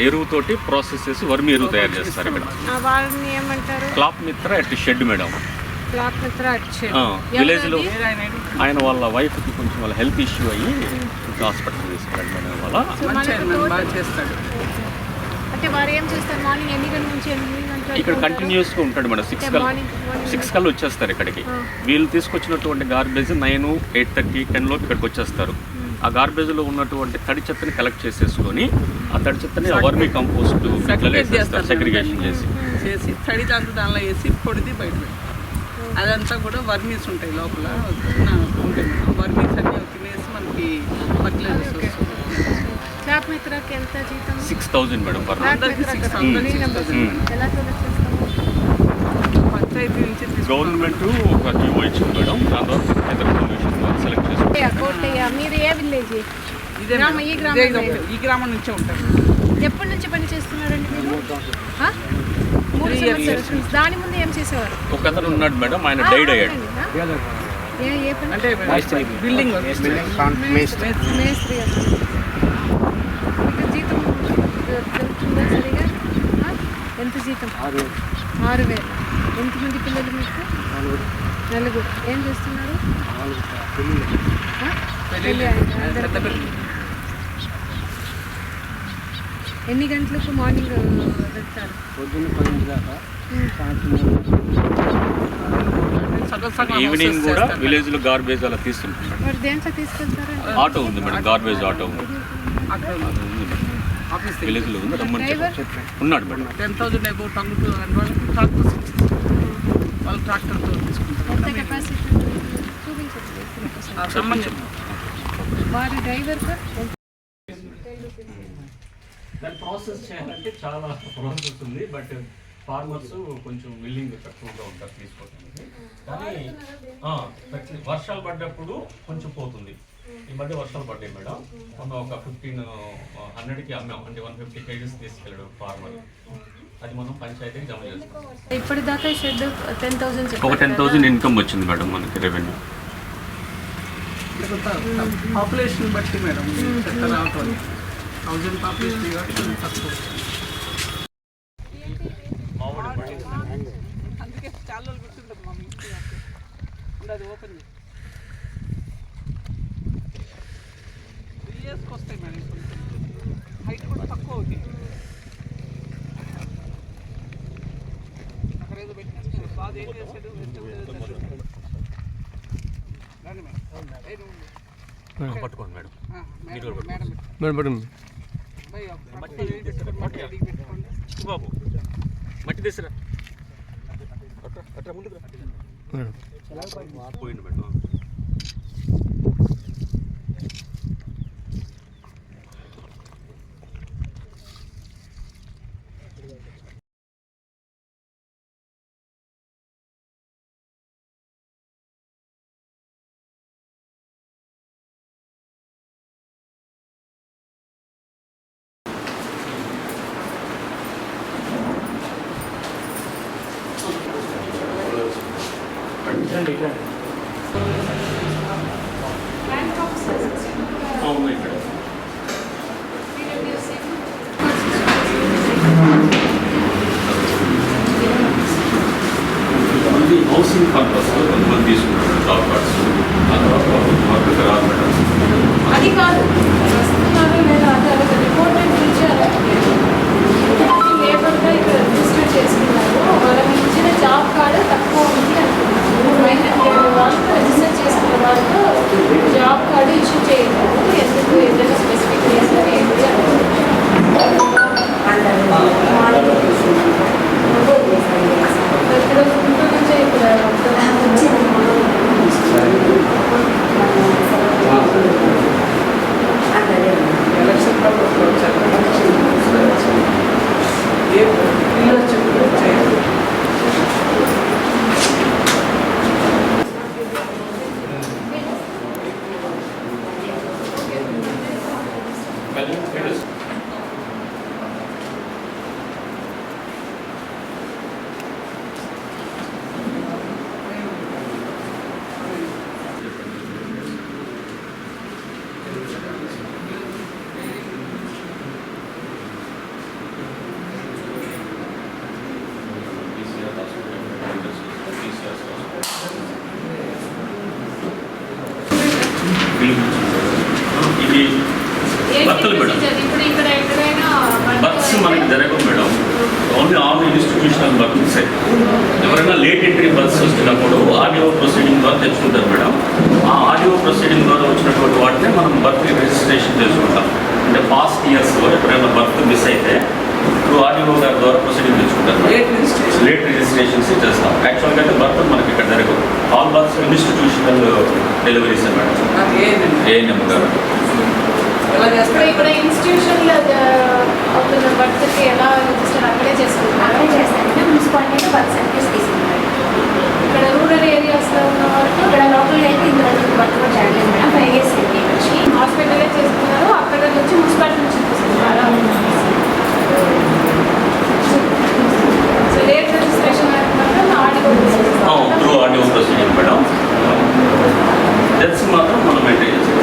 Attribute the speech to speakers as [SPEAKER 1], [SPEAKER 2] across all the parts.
[SPEAKER 1] ఎరువుతోటి process చేసి వర్మి ఎరువు తయారు చేస్తారు ఇక్కడ
[SPEAKER 2] ఆ, వాళ్ళని ఏమంటారు?
[SPEAKER 1] Clap Mitra at shed madam. విలేజ్లో ఆయన వాళ్ళ వైఫ్కి కొంచెం వాళ్ళ హెల్త్ ఇష్యూ అయ్యి హాస్పిటల్ తీసుకెళ్ళడం మేడం వల్ల
[SPEAKER 3] మంచి ఆయన బాగా చేస్తాడు.
[SPEAKER 2] అంటే వారు ఏం చేస్తారు? మార్నింగ్ ఎన్ని గంటల నుంచి ఎన్ని గంటల
[SPEAKER 1] ఇక్కడ కంటిన్యూస్గా ఉంటాడు మేడం. సిక్స్ కల్ సిక్స్ కల్లా వచ్చేస్తారు ఇక్కడికి. వీళ్ళు తీసుకొచ్చినటువంటి garbage nine eight thirty ten లోపు ఇక్కడికి వచ్చేస్తారు. ఆ గార్బేజ్లో ఉన్నటువంటి తడి చెత్తని కలెక్ట్ చేసేసుకొని ఆ తడి చెత్తని వర్మి కంపోస్ట్
[SPEAKER 3] చేస్తారు
[SPEAKER 1] సెగ్రిగేషన్ చేసి.
[SPEAKER 3] చేసి తడి దాంట్లో దానిలో వేసి పొడిది బయట పెడతాం. అదంతా కూడా వర్మీస్ ఉంటాయి లోపల. వర్మీస్ అన్ని తినేసి మనకి ఫర్టిలైజర్స్ వస్తుంది.
[SPEAKER 1] Six thousand madam per
[SPEAKER 2] cloth
[SPEAKER 3] అందరికి పంచాయతీ నుంచి.
[SPEAKER 1] గవర్నమెంట్ ఒక జీవో ఇచ్చింది మేడం. దాని ద్వారా హైదరాబాద్ కమిషన్ సెలెక్ట్ చేసి
[SPEAKER 2] కోటయ్య, కోటయ్య మీరు ఏ విలేజ్?
[SPEAKER 3] ఇదే
[SPEAKER 2] గ్రామం,
[SPEAKER 3] మేడం.
[SPEAKER 2] ఈ గ్రామం
[SPEAKER 3] గ్రామం. ఈ గ్రామం నుంచే ఉంటారు.
[SPEAKER 2] ఎప్పటి నుంచి పని చేస్తున్నారండి మీరు? ఆ? మూడు సంవత్సరాలు దాని ముందు ఏం చేసేవారు?
[SPEAKER 1] ఒక అతను ఉన్నాడు మేడం. ఆయన డైడ్ అయ్యాడు.
[SPEAKER 3] అంటే బిల్డింగ్
[SPEAKER 2] మేస్త్రి. జీతం? ఎంత జీతం? ఆరు వేలు. ఎంతమంది పిల్లలు మీకు? నలుగురు. ఏం చేస్తున్నారు? ఎన్ని గంటలకు మార్నింగ్ వెళ్తారు
[SPEAKER 4] పొద్దున్న పన్నెండు దాకా.
[SPEAKER 1] ఈవినింగ్ కూడా. విలేజ్లో గార్బేజ్ అలా
[SPEAKER 2] తీసుకెళ్తారండి
[SPEAKER 1] ఆటో ఉంది మేడం గార్బేజ్ ఆటో ఉంది. విలేజ్లో ఉంది ఉన్నాడు మేడం.
[SPEAKER 3] టెన్ థౌసండ్ అబౌ వాళ్ళు ట్రాక్టర్తో
[SPEAKER 2] ఎంత
[SPEAKER 3] తీసుకుంటారు
[SPEAKER 2] కెపాసిటీ చూపించండి
[SPEAKER 3] ఆ సంబంధం
[SPEAKER 2] వారి డ్రైవర్
[SPEAKER 1] దాన్ని ప్రాసెస్ చేయాలంటే చాలా ప్రాసెస్ ఉంది బట్ ఫార్మర్స్ కొంచెం విల్లింగ్ తక్కువగా ఉంటారు తీసుకోవడానికి కానీ వర్షాలు పడ్డప్పుడు కొంచెం పోతుంది. ఈ మధ్య వర్షాలు పడ్డాయి మేడం. మొన్న ఒక ఫిఫ్టీన్ హండ్రెడ్కి అమ్మాం. అంటే వన్ ఫిఫ్టీ కేజీస్ తీసుకెళ్ళాడు ఫార్మర్. అది మనం పంచాయతీకి జమ చేస్తాం.
[SPEAKER 2] ఇప్పటిదాకా షెడ్ టెన్ థౌసండ్
[SPEAKER 1] ఒక టెన్ థౌసండ్ ఇన్కమ్ వచ్చింది మేడం మనకి రెవెన్యూ
[SPEAKER 3] పాపులేషన్ బట్టి మేడం థౌజండ్ పాపులేషన్ తక్కువ.
[SPEAKER 1] పట్టుకోండి మేడం.
[SPEAKER 3] మేడం పెట్టుకోండి.
[SPEAKER 1] బాబు మట్టి తీసురా. అట్రా ముందుకు రా.
[SPEAKER 4] మేడం.
[SPEAKER 1] పోయింది మేడం అవును ఇక్కడ కొంతమంది హౌసింగ్ పర్పస్ కొంతమంది తీసుకుంటారు జాబ్ కార్డ్స్ ఆ తర్వాత వర్క్ రాదు మేడం
[SPEAKER 2] అది కాదు వస్తున్నారు లేదా అది అడగ రిపోర్టెడ్ మనకి భర్తలు మేడం? బస్ మనకి జరగవు madam. Only army
[SPEAKER 1] institutional births ఎవరైనా లేట్ ఎంట్రీ బస్ వస్తున్నప్పుడు ఆడియో ప్రొసీడింగ్ ద్వారా తెచ్చుకుంటారు మేడం. ఆ ఆడియో ప్రొసీడింగ్ ద్వారా వచ్చినటువంటి వాటినే మనం బర్త్ రిజిస్ట్రేషన్ చేసుకుంటాం. అంటే పాస్ట్ ఇయర్స్లో ఎప్పుడైనా బర్త్ మిస్ అయితే ఇప్పుడు ఆడియో గారి ద్వారా ప్రొసీడింగ్ తెచ్చుకుంటారు
[SPEAKER 3] లేట్
[SPEAKER 1] రిజిస్ట్రేషన్స్ చేస్తాం. యాక్చువల్గా అయితే బర్త్ మనకి ఇక్కడ జరగదు all births institutional deliveries madam. ANM గారు
[SPEAKER 3] చేస్తారు?
[SPEAKER 2] ఇక్కడ రూరల్ ఉన్న వరకు
[SPEAKER 5] అయితే మేడం ఫైవ్ ఇయర్స్ వచ్చి
[SPEAKER 2] హాస్పిటలే చేస్తున్నారు అక్కడ నుంచి మున్సిపాలిటీ నుంచి తీసుకుంటున్నారా సో లేట్ రిజిస్ట్రేషన్ మాత్రం RDO
[SPEAKER 1] through RDO proceeding madam deaths మాత్రం మనం మెయింటైన్ చేస్తాం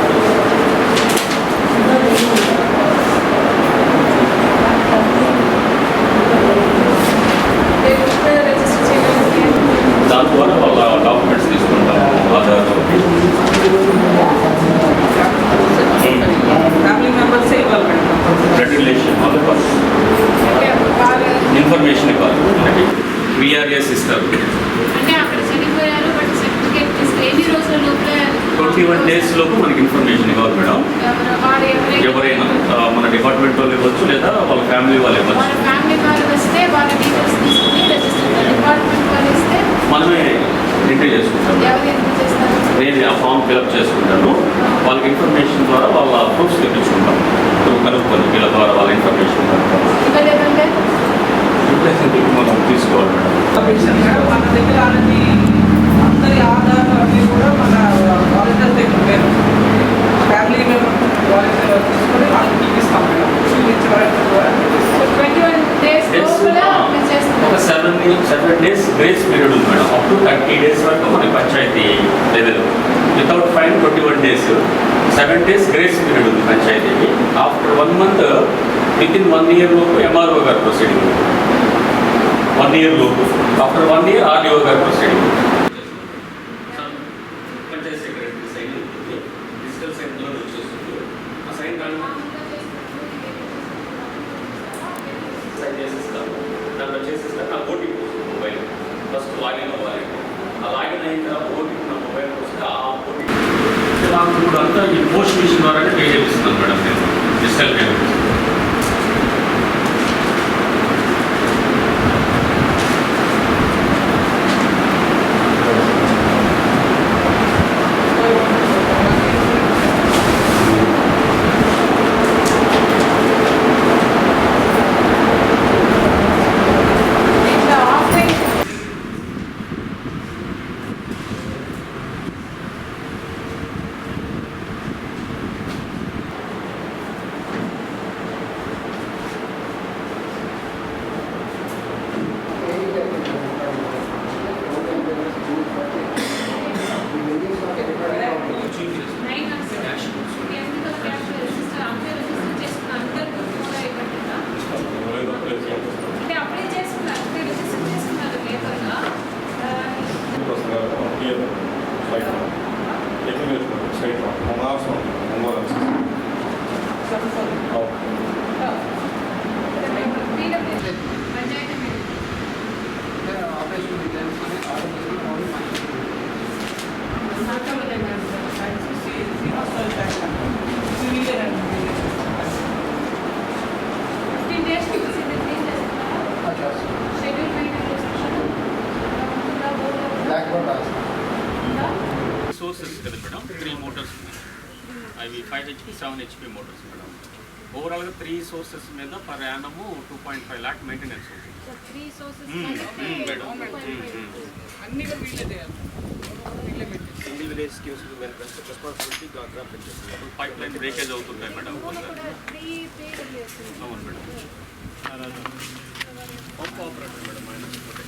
[SPEAKER 2] రిజిస్టర్ చేయడానికి
[SPEAKER 1] దాని ద్వారా వాళ్ళ డాక్యుమెంట్స్ తీసుకుంటాం ఆధార్
[SPEAKER 3] ఫ్యామిలీ మెంబర్స్ ఇవ్వాలి మేడం
[SPEAKER 1] బ్లడ్ రిలేషన్ వాళ్ళ
[SPEAKER 2] అంటే బాగా
[SPEAKER 1] ఇన్ఫర్మేషన్ ఇవ్వాలి విఆర్ఎస్ ఇస్తారు
[SPEAKER 2] అంటే అక్కడ చనిపోయారు బట్ సర్టిఫికేట్ తీసుకు ఎన్ని రోజుల లోపల
[SPEAKER 1] ట్వంటీ వన్ డేస్ లోపు మనకి ఇన్ఫర్మేషన్ ఇవ్వాలి మేడం
[SPEAKER 2] ఎవరు- వారు ఎవరైనా
[SPEAKER 1] ఎవరైనా ఆ, మన డిపార్ట్మెంట్ వాళ్ళు ఇవ్వచ్చు లేదా వాళ్ళ ఫ్యామిలీ వాళ్ళు
[SPEAKER 2] వాళ్ళ
[SPEAKER 1] ఇవ్వచ్చు మనమే ఎంట్రీ చేసుకుంటాం నేను ఆ ఫామ్ ఫిల్అప్ చేసుకుంటాను. వాళ్ళకి ఇన్ఫర్మేషన్ ద్వారా వాళ్ళ ప్రూఫ్స్ తెప్పించుకుంటాం ఇప్పుడు కనుక్కొని వీళ్ళ ద్వారా వాళ్ళ ఇన్ఫర్మేషన్ మనం తీసుకోవాలి మేడం
[SPEAKER 3] పెన్షన్ మేడం మన దగ్గర అన్ని అందరి ఆధార్ అన్నీ కూడా మన వాలంటీర్ దగ్గర లేరు ఫ్యామిలీ మెంబర్ వాలంటీర్ తీసుకొని వాళ్ళకి చూపిస్తాం మేడం చూపించిన వాటి ద్వారా
[SPEAKER 2] ట్వంటీ వన్ డేస్
[SPEAKER 1] Yes,
[SPEAKER 2] లోపల
[SPEAKER 1] ఆ.
[SPEAKER 2] మీరు
[SPEAKER 1] ఒక
[SPEAKER 2] చేస్తున్నారు
[SPEAKER 1] seven seven days grace period ఉంది madam up to thirty days వరకు మన panchayati level without fine twenty one days seven days grace period ఉంది పంచాయతీకి after one month within one year లోపు ఎంఆర్ఓ గారు ప్రొసీడింగ్ ఇయర్లో year after one year RDO గారు proceeding panchayati secretary sign ఉంటుంది digital సైన్లో వచ్చేస్తుంది ఆ సైన్ కానీ సైన్ చేసేస్తాను దాంట్లో చేసేస్తాను నా ఓటీపీ వస్తుంది మొబైల్ ఫస్ట్ లాగిన్ అవ్వాలి ఆ లాగిన్ అయిన తర్వాత ఓటీపీ నా మొబైల్ వస్తే ఆ ఓటీపీ నాకు ఇప్పుడు అంతా ఈ పోస్ట్ మిషన్ ద్వారానే పే చేపిస్తున్నాను మేడం నేను డిజిటల్ పేమెంట్
[SPEAKER 2] ఇట్లా ఆఫ్లైన్ నైన్ మంత్స్ ఎందుకు క్యాష్ రిజిస్టర్ అంతే రిజిస్టర్ చేసుకున్న అందరికీ కూడా ఇవ్వట్లేదా అంటే అప్లై చేసుకున్నారు అంటే రిజిస్టర్ చేసుకున్నారు లేబర్గా పంచాయతీ ఫిఫ్టీన్ డేస్ క్లీన్ చేస్తున్నారా షెడ్యూల్ మెయింటైన్ చేస్తున్నారా
[SPEAKER 1] సోర్సెస్ కదా మేడం త్రీ మోటార్స్ అవి five HP seven HP motors madam. ఓవరాల్గా త్రీ సోర్సెస్ మీద per annum two point five lakh maintenance
[SPEAKER 6] single village వెనక రెస్పాన్సిబిలిటీ
[SPEAKER 1] పైప్ లైన్ బ్రేకేజ్ అవుతుంటాయి మేడం అవును madam pump operator madam ఆయన madam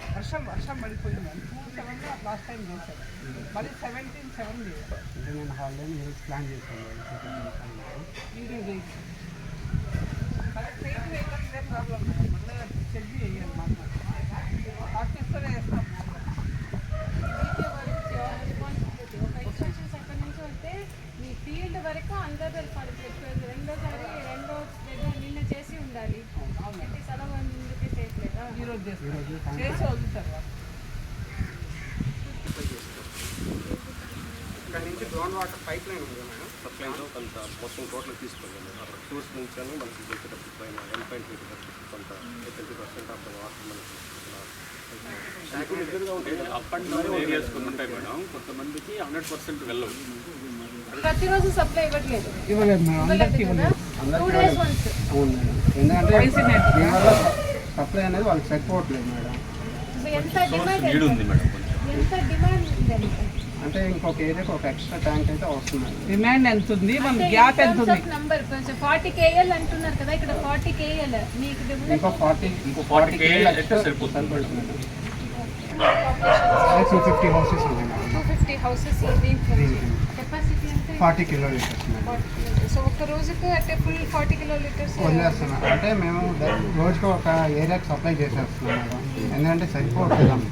[SPEAKER 3] వర్షం వర్షం పడిపోయింది టూ సెవెన్ లాస్ట్ టైం చేశారు మళ్ళీ సెవెంటీన్ సెవెన్
[SPEAKER 4] అంటే నేను హాలిడే ఈరోజు ప్లాన్ చేశాను
[SPEAKER 3] కరెక్ట్ ఎయిట్ వేయడం ప్రాబ్లం మళ్ళీ చెక్ చేయాలి మాకు ఆఫీసరే వేస్తాం ఈరోజు చేస్తారు చేసి వదులుతారు వాళ్ళు.
[SPEAKER 4] ఇక్కడ నుంచి గ్రౌండ్ వాటర్ పైప్ లైన్ ఉంది మేడం?
[SPEAKER 6] సప్లైలో కొంత మొత్తం టోటల్ తీసుకోవాలి అక్కడ టూర్స్ నుంచి అని మనకి పైన వన్ పాయింట్ వచ్చేటప్పుడు కొంత twenty percent of the water మనకి
[SPEAKER 1] అప్ అండ్ డౌన్ ఏరియాస్ కొన్ని ఉంటాయి మేడం. కొంతమందికి హండ్రెడ్ పర్సెంట్ వెళ్ళవు.
[SPEAKER 2] ప్రతిరోజు సప్లై ఇవ్వట్లేదు.
[SPEAKER 3] ఇవ్వలేదు మేడం. అందరికీ
[SPEAKER 2] ఇవ్వలేదు
[SPEAKER 4] ఎందుకంటే సప్లై అనేది వాళ్ళకి సరిపోవట్లేదు మేడం.
[SPEAKER 2] ఎంత డిమాండ్
[SPEAKER 1] నీడ్ ఉంది మేడం కొంచెం.
[SPEAKER 2] ఎంత డిమాండ్ ఉందండి
[SPEAKER 4] అంటే ఇంకొక ఏరియాకి ఒక ఎక్స్ట్రా ట్యాంక్ అయితే వస్తుంది. మేడం
[SPEAKER 3] డిమాండ్ ఎంత ఉంది? మన గ్యాప్ ఎంత ఉంది?
[SPEAKER 2] నంబర్ కొంచెం ఫార్టీ కేఎల్ అంటున్నారు కదా ఇక్కడ ఫార్టీ కేఎల్ మీకు
[SPEAKER 4] ఇంకో ఫార్టీ
[SPEAKER 1] ఇంకో 40 KL అయితే సరిపోతుంది.
[SPEAKER 4] సరిపోతుంది టూ ఫిఫ్టీ హౌసెస్ ఉన్నాయి మేడం.
[SPEAKER 2] టూ ఫిఫ్టీ హౌసెస్ దీంట్లో
[SPEAKER 4] దీనికి.
[SPEAKER 2] Capacity
[SPEAKER 4] forty kilo litres
[SPEAKER 2] so ఒక రోజుకు అంటే ఫుల్ ఫార్టీ కిలో లీటర్స్
[SPEAKER 4] వదిలేస్తున్నాం. అంటే మేము రోజుకి ఒక ఏరియాకి సప్లై చేసేస్తున్నాం మేడం. ఎందుకంటే సరిపోవట్లేదు